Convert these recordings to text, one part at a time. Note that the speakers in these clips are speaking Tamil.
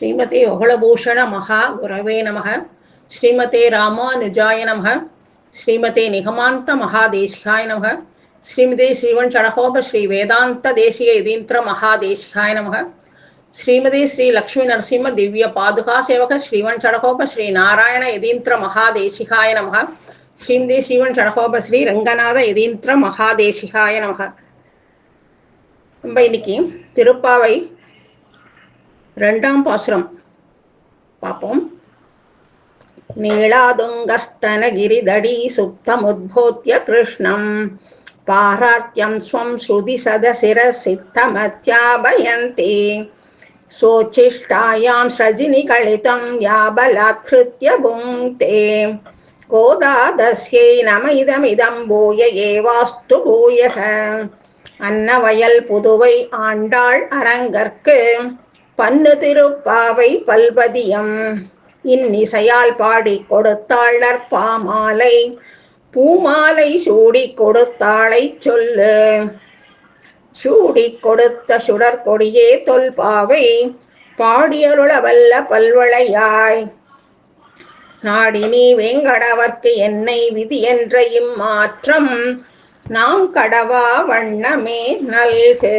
ஸ்ரீமதே ஒகலபூஷண மகா குரவே நமக. ஸ்ரீமதே ராமானுஜாய நமக. ஸ்ரீமதே நிகமாந்த மகாதேசிகாய நமக. ஸ்ரீமதே ஸ்ரீவன் சடகோப ஸ்ரீ வேதாந்த தேசிய இதீந்திர மகாதேசிகாய நமக. ஸ்ரீமதே ஸ்ரீ லக்ஷ்மி நரசிம்ம திவ்ய பாதுகா சேவக ஸ்ரீவன் சடகோப ஸ்ரீ நாராயண யதீந்திர மகாதேசிகாய நமக. ஸ்ரீமதே ஸ்ரீவன் சடகோப ஸ்ரீ ரங்கநாத யதீந்திர மகாதேசிகாய நமக. நம்ம இன்னைக்கு திருப்பாவை ரெண்டாம் பாசுரம். பார்ப்போம். நீளாதுங்கஸ்தனகிரிதடி சுப்தமுத்போத்திய கிருஷ்ணம். பாரார்த்தியம் ஸ்வம் ஸ்ருதி சதசிர சித்தமத்யாபயந்தி சோச்சிஷ்டாயாம் ஸ்ரஜினி கழிதம் யாபலாத்கிருத்ய புங்கே. கோதாதஸ்யை நம இதமிதம் பூய ஏவாஸ்து பூயக. அன்னவயல் புதுவை ஆண்டாள் அரங்கற்கு. பன்னு திருப்பாவை பல்பதியம் இன்னிசையால் பாடி கொடுத்தாள் நற்பாமாலை. பூமாலை சூடி கொடுத்தாளை சொல்லு. சூடி கொடுத்த சுடர் கொடியே தொல்பாவை. பாடியருள வல்ல பல்வளையாய். நாடினி வேங்கடவர்க்கு என்னை விதி என்ற இம்மாற்றம். நாம் கடவா வண்ணமே நல்கு.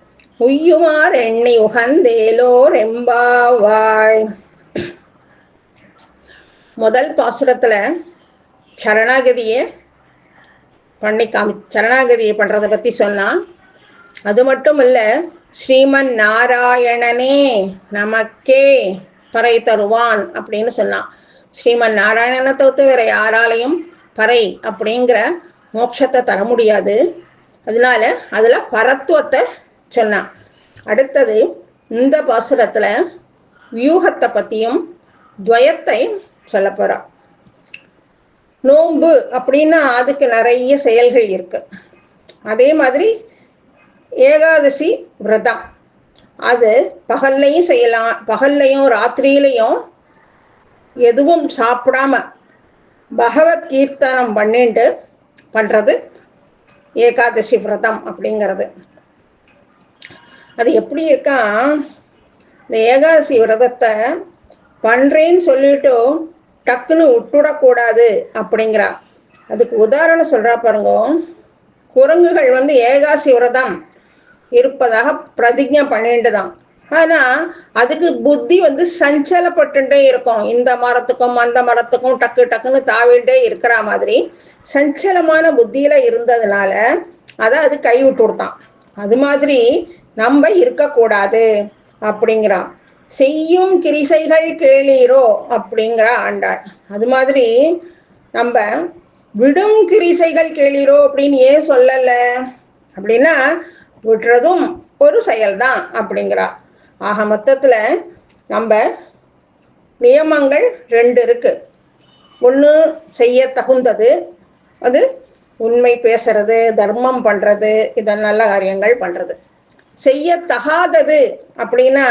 உய்யுமார் எண்ணி உகந்தேலோர் எம்பாவாய் முதல் பாசுரத்துல சரணாகதியை பண்ணி காமி சரணாகதியை பண்றதை பத்தி சொன்னா அது மட்டும் இல்ல ஸ்ரீமன் நாராயணனே நமக்கே பறை தருவான் அப்படின்னு சொன்னான் ஸ்ரீமன் நாராயணனை தவிர்த்து வேற யாராலையும் பறை அப்படிங்கிற மோட்சத்தை தர முடியாது. அதனால அதுல பரத்துவத்தை சொன்னான் அடுத்தது இந்த பாசுரத்துல வியூகத்தை பத்தியும் துவயத்தை சொல்ல போறான் நோன்பு அப்படின்னா அதுக்கு நிறைய செயல்கள் இருக்கு. அதே மாதிரி ஏகாதசி விரதம். அது பகல்லையும் செய்யலாம். பகல்லையும் ராத்திரியிலையும் எதுவும் சாப்பிடாம பகவத் கீர்த்தனம் பண்ணிட்டு பண்றது ஏகாதசி விரதம் அப்படிங்கிறது. அது எப்படி இருக்கா? இந்த ஏகாதசி விரதத்தை பண்றேன்னு சொல்லிட்டு டக்குன்னு விட்டுடக்கூடாது அப்படிங்கிறா. அதுக்கு உதாரணம் சொல்றா பாருங்க. குரங்குகள் வந்து ஏகாசி விரதம் இருப்பதாக பிரதிஜை பண்ணிட்டுதான். தான் அதுக்கு புத்தி வந்து சஞ்சலப்பட்டுட்டே இருக்கும். இந்த மரத்துக்கும் அந்த மரத்துக்கும் டக்கு டக்குன்னு தாவிட்டே இருக்கிற மாதிரி சஞ்சலமான புத்தியில இருந்ததுனால அதை அது கை விட்டு கொடுத்தான். அது மாதிரி நம்ம இருக்கக்கூடாது அப்படிங்கிறான் செய்யும் கிரிசைகள் கேளீரோ அப்படிங்கிற ஆண்டார் அது மாதிரி நம்ம விடும் கிரிசைகள் கேளீரோ அப்படின்னு ஏன் சொல்லல? அப்படின்னா விடுறதும் ஒரு செயல்தான் அப்படிங்கிறா. ஆக மொத்தத்தில் நம்ம நியமங்கள் ரெண்டு இருக்கு. ஒன்று செய்ய தகுந்தது அது உண்மை பேசுறது தர்மம் பண்றது இதன் நல்ல காரியங்கள் பண்றது. செய்யத்தகாதது அப்படின்னா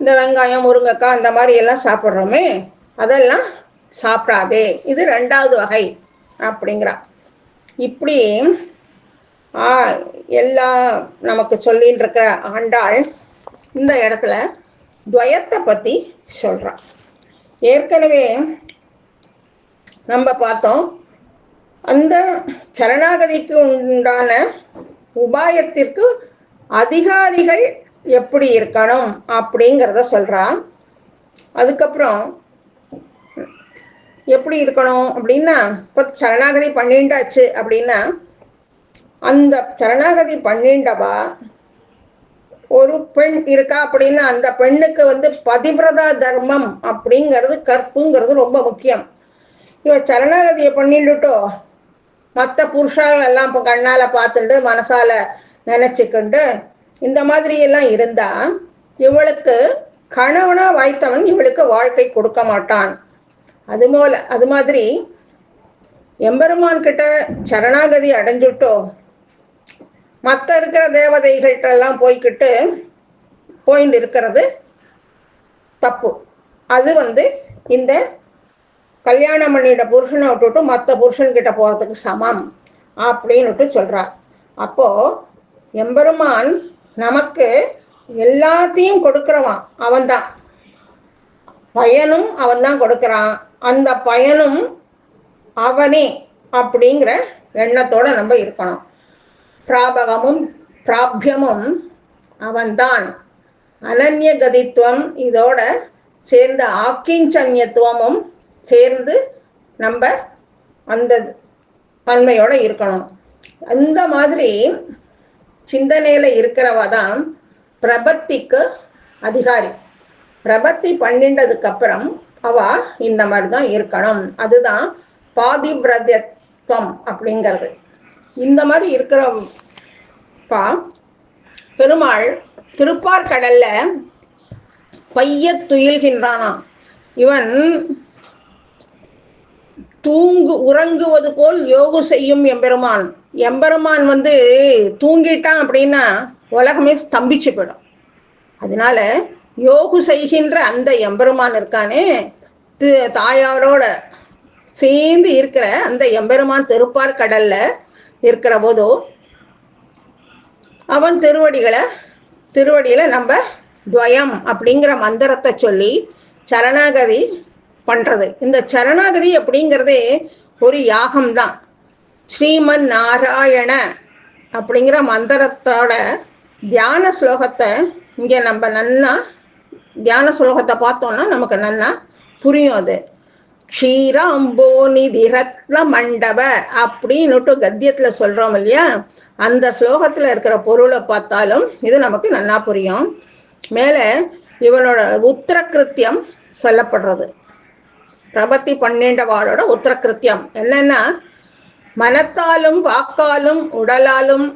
இந்த வெங்காயம் முருங்கைக்காய் அந்த மாதிரி எல்லாம் சாப்பிட்றோமே அதெல்லாம் சாப்பிடாதே. இது ரெண்டாவது வகை அப்படிங்கிறா. இப்படி எல்லாம் நமக்கு சொல்லின்னு இருக்கிற ஆண்டாள் இந்த இடத்துல துவயத்தை பற்றி சொல்கிறான் ஏற்கனவே நம்ம பார்த்தோம் அந்த சரணாகதிக்கு உண்டான உபாயத்திற்கு அதிகாரிகள் எப்படி இருக்கணும் அப்படிங்கிறத சொல்கிறான் அதுக்கப்புறம் எப்படி இருக்கணும் அப்படின்னா இப்போ சரணாகதி பண்ணிண்டாச்சு அப்படின்னா அந்த சரணாகதி பண்ணிண்டவா ஒரு பெண் இருக்கா அப்படின்னா அந்த பெண்ணுக்கு வந்து பதிவிரதா தர்மம் அப்படிங்கிறது கற்புங்கிறது ரொம்ப முக்கியம். இவ சரணாகதியை பண்ணிட்டுட்டோ மற்ற புருஷால் எல்லாம் இப்போ கண்ணால் பார்த்துட்டு மனசால நினச்சிக்கொண்டு இந்த மாதிரியெல்லாம் இருந்தால் இருந்தா இவளுக்கு கணவனா வாய்த்தவன் இவளுக்கு வாழ்க்கை கொடுக்க மாட்டான். அது போல அது மாதிரி எம்பெருமான் கிட்ட சரணாகதி அடைஞ்சுட்டோ மற்ற இருக்கிற தேவதைகள்கிட்டெல்லாம் போய்கிட்டு போயிட்டு இருக்கிறது தப்பு. அது வந்து இந்த கல்யாணம் பண்ணிட்ட புருஷனை விட்டுட்டு மற்ற புருஷன்கிட்ட போகிறதுக்கு சமம் அப்படின்னுட்டு சொல்றா. அப்போது எம்பெருமான் நமக்கு எல்லாத்தையும் கொடுக்குறவான் அவன்தான். பயனும் அவன்தான் கொடுக்குறான். அந்த பயனும் அவனே அப்படிங்கிற எண்ணத்தோடு நம்ம இருக்கணும். பிராபகமும் பிராபியமும் அவன்தான். அனன்ய கதித்துவம் இதோட சேர்ந்த ஆக்கிஞ்சன்யத்துவமும் சேர்ந்து நம்ம அந்த தன்மையோட இருக்கணும். அந்த மாதிரி சிந்தனையில் இருக்கிறவ தான் பிரபத்திக்கு அதிகாரி. பிரபத்தி பண்ணின்றதுக்கு அப்புறம் அவ இந்த மாதிரி தான் இருக்கணும். அதுதான் பாதிபிரதத்துவம் அப்படிங்கிறது. இந்த மாதிரி இருக்கிறப்பா பெருமாள் திருப்பார்கடல்ல பைய துயில்கின்றானாம். இவன் தூங்கு உறங்குவது போல் யோகு செய்யும் எம்பெருமான். எம்பெருமான் வந்து தூங்கிட்டான் அப்படின்னா உலகமே ஸ்தம்பிச்சு போயிடும். அதனால யோகு செய்கின்ற அந்த எம்பெருமான் இருக்கானே தி- தாயாரோட சேர்ந்து இருக்கிற அந்த எம்பெருமான் திருப்பார் கடல்ல இருக்கிற போதோ அவன் திருவடிகளை திருவடியில நம்ம துவயம் அப்படிங்கிற மந்திரத்தை சொல்லி சரணாகதி பண்றது. இந்த சரணாகதி அப்படிங்கிறதே ஒரு யாகம்தான். ஸ்ரீமன் நாராயண அப்படிங்கிற மந்திரத்தோட தியான ஸ்லோகத்தை இங்கே நம்ம நன்னா தியான ஸ்லோகத்தை பார்த்தோம்னா நமக்கு நன்னா புரியும் அது. க்ஷீராம்போ நிதி ரத்ன மண்டப அப்படின்னுட்டு கத்தியத்தில் சொல்கிறோம் இல்லையா? அந்த ஸ்லோகத்தில் இருக்கிற பொருளை பார்த்தாலும் இது நமக்கு நன்னா புரியும். மேலே இவனோட உத்தரகிருத்தியம் சொல்லப்படுறது. பிரபத்தி பன்னெண்டவாளோட உத்தரகிருத்தியம். என்னன்னா மனத்தாலும் வாக்காலும் உடலாலும்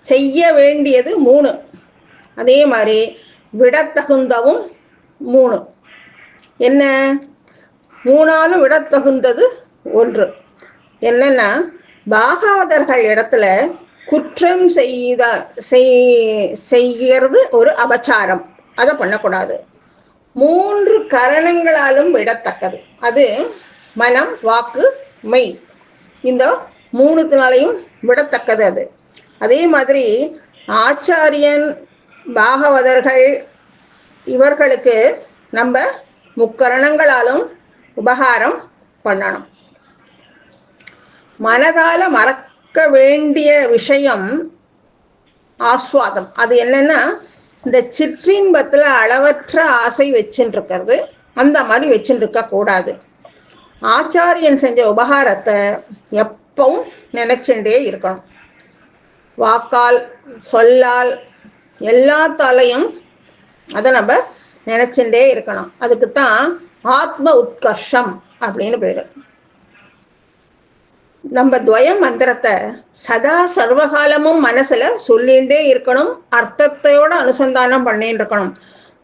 செய்ய வேண்டியது மூணு. அதே மாதிரி விடத்தகுந்தவும் மூணு. என்ன? மூணாலும் விடத்தகுந்தது ஒன்று. என்னன்னா பாகவதர்கள் இடத்துல குற்றம் செய்த செய்- செய்யறது ஒரு அபச்சாரம். அதை பண்ணக்கூடாது. மூன்று கரணங்களாலும் விடத்தக்கது. அது மனம் வாக்கு மெய். இந்த மூணுத்தினாலையும் விடத்தக்கது அது. அதே மாதிரி ஆச்சாரியன் பாகவதர்கள் இவர்களுக்கு நம்ம முக்கரணங்களாலும் உபகாரம் பண்ணணும். மனதால மறக்க வேண்டிய விஷயம் ஆஸ்வாதம். அது என்னன்னா இந்த சிற்றின்பத்தில் அளவற்ற ஆசை வச்சுட்டு இருக்கிறது அந்த மாதிரி வச்சுட்டு கூடாது. ஆச்சாரியன் செஞ்ச உபகாரத்தை எப்பவும் நினைச்சுட்டே இருக்கணும். வாக்கால் சொல்லால் எல்லாத்தாலையும் அதை நம்ம நினைச்சுட்டே இருக்கணும். அதுக்கு தான் ஆத்ம உத்கர்ஷம் அப்படின்னு பேரு. நம்ம துவய மந்திரத்தை சதா சர்வகாலமும் மனசுல சொல்லிகிட்டே இருக்கணும். அர்த்தத்தையோட அனுசந்தானம் பண்ணிட்டு இருக்கணும்.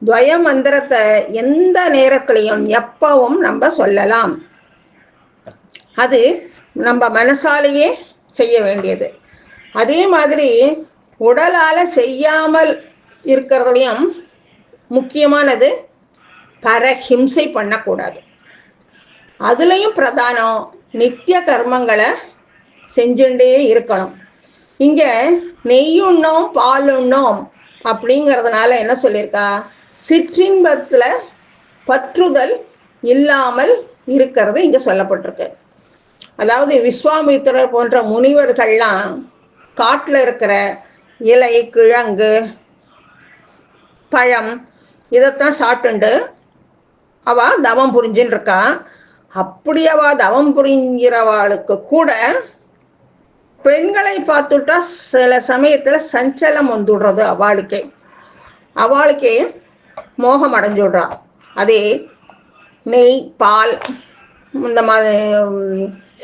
துவய மந்திரத்தை எந்த நேரத்திலையும் எப்பவும் நம்ம சொல்லலாம். அது நம்ம மனசாலேயே செய்ய வேண்டியது. அதே மாதிரி உடலால் செய்யாமல் இருக்கிறதுலையும் முக்கியமானது பரஹிம்சை பண்ணக்கூடாது. அதுலேயும் பிரதானம் நித்திய கர்மங்களை செஞ்சுட்டே இருக்கணும். இங்கே நெய்யுண்ணோம் பாலுண்ணோம் அப்படிங்கிறதுனால என்ன சொல்லியிருக்கா? சிற்றின்பத்தில் பற்றுதல் இல்லாமல் இருக்கிறது இங்கே சொல்லப்பட்டிருக்கு. அதாவது விஸ்வாமித்திரர் போன்ற முனிவர்கள்லாம் காட்டில் இருக்கிற இலை கிழங்கு பழம் இதைத்தான் சாப்பிட்டுண்டு. அவ தவம் புரிஞ்சுன்னு இருக்கா அப்படி அவ தவம் புரிஞ்சிறவாளுக்கு கூட பெண்களை பார்த்துட்டா சில சமயத்தில் சஞ்சலம் வந்துடுறது அவளுக்கே. அவளுக்கே மோகம் அடைஞ்சுடுறா. அதே நெய் பால் இந்த மாதிரி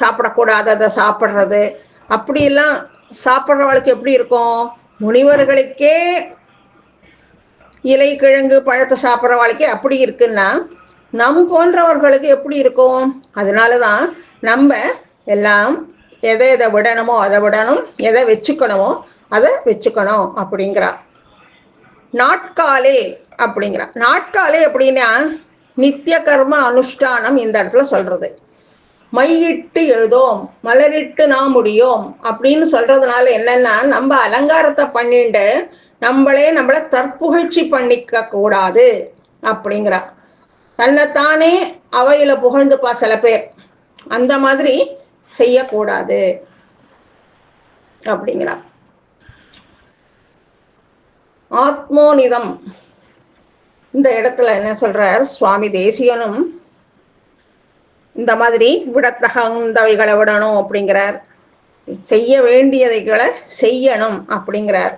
சாப்பிடக்கூடாததை சாப்பிட்றது. அப்படியெல்லாம் சாப்பிட்றவளுக்கு எப்படி இருக்கும்? முனிவர்களுக்கே இலை கிழங்கு பழத்தை சாப்பிட்ற வாழ்க்கை அப்படி இருக்குன்னா நம் போன்றவர்களுக்கு எப்படி இருக்கும்? அதனால தான் நம்ம எல்லாம் எதை எதை விடணுமோ அதை விடணும் எதை வச்சுக்கணுமோ அதை வச்சுக்கணும் அப்படிங்கிறா. நாட்காலே அப்படிங்கிறா. நாட்காலே அப்படின்னா நித்திய கர்ம அனுஷ்டானம் இந்த இடத்துல சொல்றது. மையிட்டு எழுதோம் மலரிட்டு நாம் முடியோம் அப்படின்னு சொல்றதுனால என்னன்னா நம்ம அலங்காரத்தை பண்ணிட்டு நம்மளே நம்மளை தற்புகழ்ச்சி பண்ணிக்க கூடாது அப்படிங்கிறா. தன்னைத்தானே அவையில புகழ்ந்துப்பா சில பேர். அந்த மாதிரி செய்யக்கூடாது அப்படிங்கிறா. ஆத்மோனிதம் இந்த இடத்துல என்ன சொல்றார்? சுவாமி தேசியனும் இந்த மாதிரி விடத்தகுந்தவைகளை விடணும் அப்படிங்கிறார். செய்ய வேண்டியதைகளை செய்யணும் அப்படிங்கிறார்.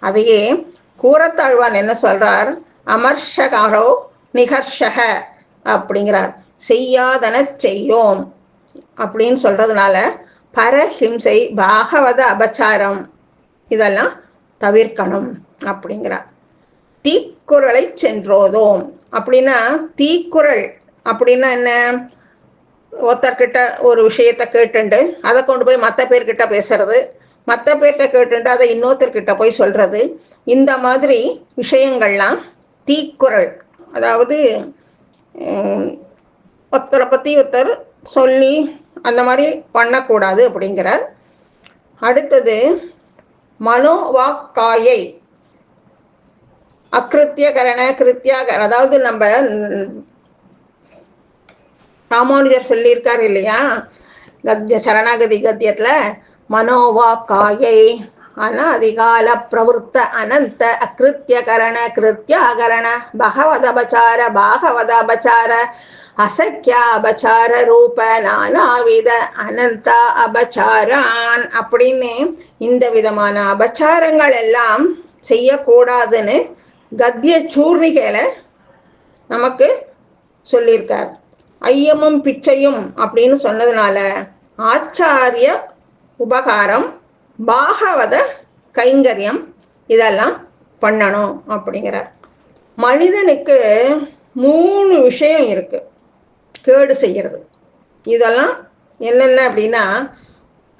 அதையே கூறத்தாழ்வான் என்ன சொல்றார்? அமர்ஷகாரோ நிகர்ஷக அப்படிங்கிறார். செய்யாதன செய்யோம் அப்படின்னு சொல்றதுனால பரஹிம்சை பாகவத அபச்சாரம் இதெல்லாம் தவிர்க்கணும் அப்படிங்கிறார். தீக்குறளை சென்றோதோம் அப்படின்னா தீக்குறள் அப்படின்னா என்ன? ஒருத்தர்கிட்ட ஒரு விஷயத்த கேட்டுண்டு அதை கொண்டு போய் மற்ற பேர்கிட்ட பேசுறது மற்ற பேர்கிட்ட கேட்டுண்டு அதை இன்னொருத்தர்கிட்ட போய் சொல்றது. இந்த மாதிரி விஷயங்கள்லாம் தீக்குறள். அதாவது ஒருத்தரை பற்றி ஒருத்தர் சொல்லி அந்த மாதிரி பண்ணக்கூடாது அப்படிங்கிறார். அடுத்தது மனோவாக்காயை அக்கிருத்தியகரண கிருத்தியாக அதாவது நம்ம ராமானுஜர் சொல்லியிருக்காரு இல்லையா? கத்திய சரணாகதி கத்தியத்தில் மனோவா காயை அனாதிகால பிரவருத்த அனந்த அகிருத்தியகரண கிருத்தியாகரண பகவதபச்சார பாகவதபச்சார அசக்கியாபச்சார ரூப நானாவித அனந்த அபச்சாரான் அப்படின்னு இந்த விதமான அபச்சாரங்கள் எல்லாம் செய்யக்கூடாதுன்னு கத்திய சூர்ணிகையில நமக்கு சொல்லியிருக்கார். ஐயமும் பிச்சையும் அப்படின்னு சொன்னதுனால ஆச்சாரிய உபகாரம் பாகவத கைங்கரியம் இதெல்லாம் பண்ணணும் அப்படிங்கிறார். மனிதனுக்கு மூணு விஷயம் இருக்கு. கேடு செய்கிறது இதெல்லாம் என்னென்ன அப்படின்னா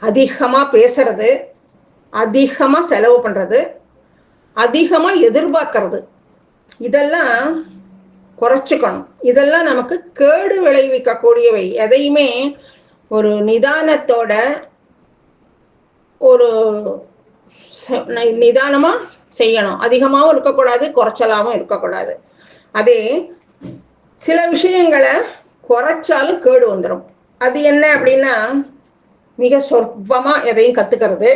அதிகமாக பேசுறது அதிகமாக செலவு பண்ணுறது அதிகமாக எதிர்பார்க்கறது. இதெல்லாம் குறைச்சிக்கணும். இதெல்லாம் நமக்கு கேடு விளைவிக்கக்கூடியவை. எதையுமே ஒரு நிதானத்தோட ஒரு நிதானமாக செய்யணும். அதிகமாகவும் இருக்கக்கூடாது குறைச்சலாகவும் இருக்கக்கூடாது. அதே சில விஷயங்களை குறைச்சாலும் கேடு வந்துடும் அது என்ன அப்படின்னா மிக சொற்பமாக எதையும் கற்றுக்கிறது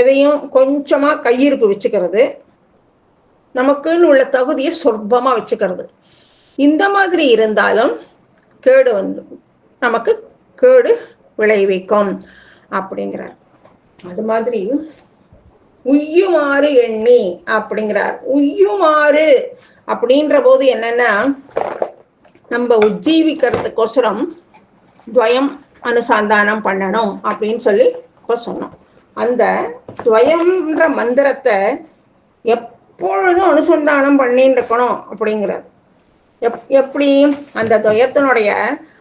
எதையும் கொஞ்சமாக கையிருப்பு வச்சுக்கிறது. நமக்குன்னு உள்ள தகுதியை சொற்பமாக வச்சுக்கிறது. இந்த மாதிரி இருந்தாலும் கேடு வந்து நமக்கு கேடு விளைவிக்கும் அப்படிங்கிறார். அது மாதிரி உய்யுமாறு எண்ணி அப்படிங்கிறார். உய்யுமாறு அப்படின்ற போது என்னன்னா நம்ம உஜ்ஜீவிக்கிறதுக்கோசரம் துவயம் அனுசந்தானம் பண்ணணும் அப்படின்னு சொல்லி சொன்னோம். அந்த துவயம்ன்ற மந்திரத்தை எப்பொழுதும் அனுசந்தானம் பண்ணிட்டு இருக்கணும் அப்படிங்கிறது எப் எப்படி? அந்த துவயத்தினுடைய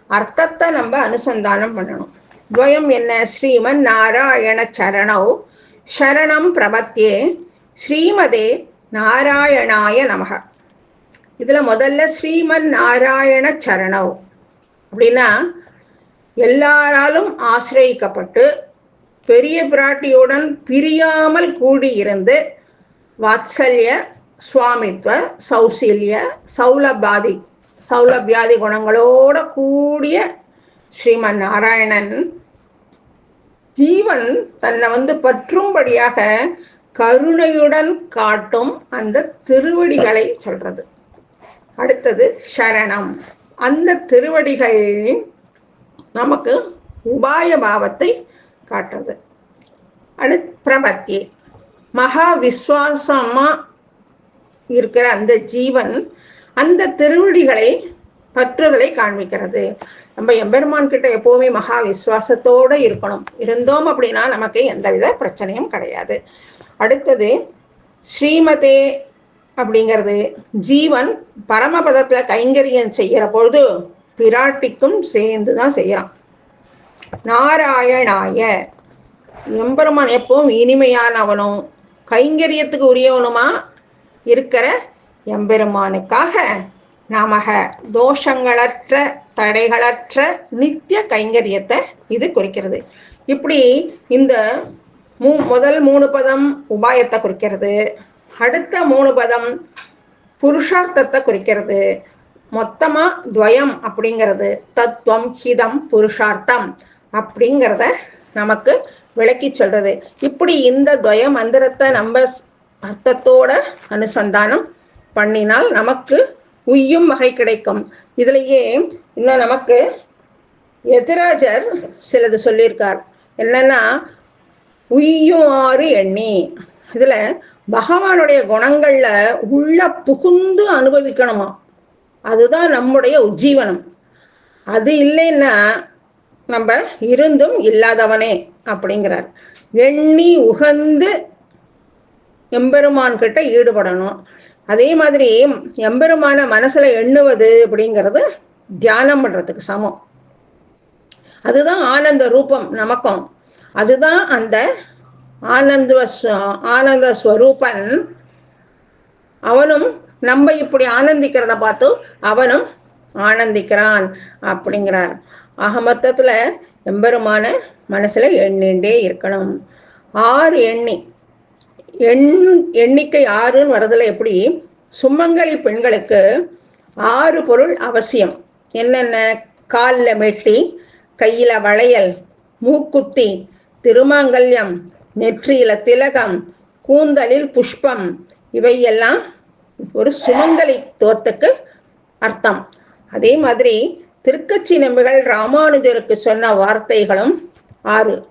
அர்த்தத்தை நம்ம அனுசந்தானம் பண்ணணும். துவயம் என்ன? ஸ்ரீமன் நாராயண சரணௌ சரணம் பிரபத்தியே ஸ்ரீமதே நாராயணாய நமக இதில் முதல்ல ஸ்ரீமன் நாராயண சரணவ் அப்படின்னா எல்லாராலும் ஆசிரியக்கப்பட்டு பெரிய பிராட்டியுடன் பிரியாமல் கூடியிருந்து வாத்சல்ய சுவாமித்வ சௌசீல்ய சௌலபாதி சௌலபியாதி குணங்களோட கூடிய ஸ்ரீமன் நாராயணன் ஜீவன் தன்னை வந்து பற்றும்படியாக கருணையுடன் காட்டும் அந்த திருவடிகளை சொல்றது. அடுத்தது சரணம். அந்த திருவடிகள் நமக்கு உபாய பாவத்தை காட்டுறது. அடு பிரபத்தி. மகா விஸ்வாசமா இருக்கிற அந்த ஜீவன் அந்த திருவடிகளை பற்றுதலை காண்பிக்கிறது. நம்ம எம்பெருமான் கிட்ட எப்போவுமே மகா விசுவாசத்தோடு இருக்கணும். இருந்தோம் அப்படின்னா நமக்கு எந்தவித பிரச்சனையும் கிடையாது. அடுத்தது ஸ்ரீமதே அப்படிங்கிறது ஜீவன் பரமபதத்தில் கைங்கரியம் செய்கிற பொழுது பிராட்டிக்கும் சேர்ந்து தான் செய்கிறான் நாராயணாய. எம்பெருமான் எப்பவும் இனிமையானவனும் கைங்கரியத்துக்கு உரியவனுமா? இருக்கிற எம்பெருமானுக்காக நமக தோஷங்களற்ற தடைகளற்ற நித்திய கைங்கரியத்தை இது குறிக்கிறது. இப்படி இந்த மூ முதல் மூணு பதம் உபாயத்தை குறிக்கிறது. அடுத்த மூணு பதம் புருஷார்த்தத்தை குறிக்கிறது. மொத்தமா துவயம் அப்படிங்கிறது தத்துவம் ஹிதம் புருஷார்த்தம் அப்படிங்கிறத நமக்கு விளக்கி சொல்றது. இப்படி இந்த துவய மந்திரத்தை நம்ம அர்த்தத்தோட அனுசந்தானம் பண்ணினால் நமக்கு உய்யும் வகை கிடைக்கும். இதுலயே இன்னும் நமக்கு எதிராஜர் சிலது சொல்லியிருக்கார். என்னன்னா உய்யும் ஆறு எண்ணி. இதுல பகவானுடைய குணங்கள்ல உள்ள புகுந்து அனுபவிக்கணுமா? அதுதான் நம்முடைய உஜ்ஜீவனம். அது இல்லைன்னா நம்ம இருந்தும் இல்லாதவனே அப்படிங்கிறார். எண்ணி உகந்து எம்பெருமான் கிட்ட ஈடுபடணும். அதே மாதிரி எம்பெருமான மனசுல எண்ணுவது அப்படிங்கிறது தியானம் பண்றதுக்கு சமம். அதுதான் ஆனந்த ரூபம் நமக்கும். அதுதான் அந்த ஆனந்த ஆனந்த ஸ்வரூபன். அவனும் நம்ம இப்படி ஆனந்திக்கிறத பார்த்து அவனும் ஆனந்திக்கிறான் அப்படிங்கிறார். ஆக மொத்தத்தில் எம்பெருமான மனசில் எண்ணின்றே இருக்கணும். ஆறு எண்ணி எண் எண்ணிக்கை ஆறுன்னு வரதுல எப்படி? சுமங்கலி பெண்களுக்கு ஆறு பொருள் அவசியம். என்னென்ன? காலில் மெட்டி கையில் வளையல் மூக்குத்தி திருமாங்கல்யம் நெற்றியில திலகம் கூந்தலில் புஷ்பம். இவையெல்லாம் ஒரு சுமங்கலித்துவத்துக்கு அர்த்தம். அதே மாதிரி திருக்கச்சி நம்பிகள் ராமானுஜருக்கு சொன்ன வார்த்தைகளும் ஆறு.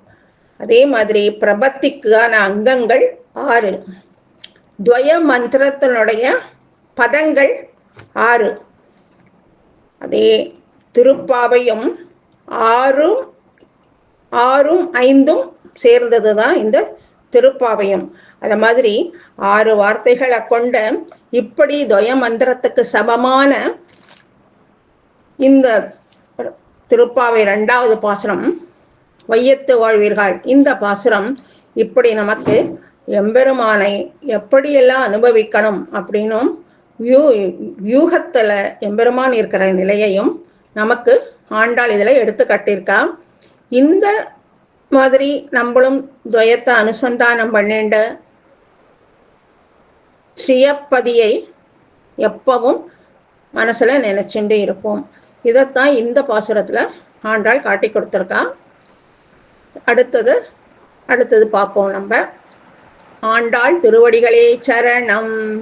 அதே மாதிரி பிரபத்திக்கான அங்கங்கள் ஆறு. துவய மந்திரத்தினுடைய பதங்கள் ஆறு. அதே திருப்பாவையும் ஆறும் ஆறும் ஐந்தும் சேர்ந்தது தான் இந்த திருப்பாவையும். அத மாதிரி ஆறு வார்த்தைகளை கொண்ட இப்படி துவய மந்திரத்துக்கு சமமான இந்த திருப்பாவை ரெண்டாவது பாசனம் வையத்து வாழ்வீர்கள். இந்த பாசுரம் இப்படி நமக்கு எம்பெருமானை எப்படியெல்லாம் அனுபவிக்கணும் அப்படின்னும் வியூ வியூகத்தில் எம்பெருமான் இருக்கிற நிலையையும் நமக்கு ஆண்டாள் இதில் எடுத்து கட்டியிருக்கா. இந்த மாதிரி நம்மளும் துவயத்தை அனுசந்தானம் பண்ணிண்ட ஸ்ரீயப்பதியை எப்பவும் மனசில் நினச்சிட்டு இருப்போம். இதைத்தான் இந்த பாசுரத்தில் ஆண்டாள் காட்டி கொடுத்துருக்கா. அடுத்தது அடுத்தது பார்ப்போம் நம்ம. ஆண்டாள் திருவடிகளே சரணம்.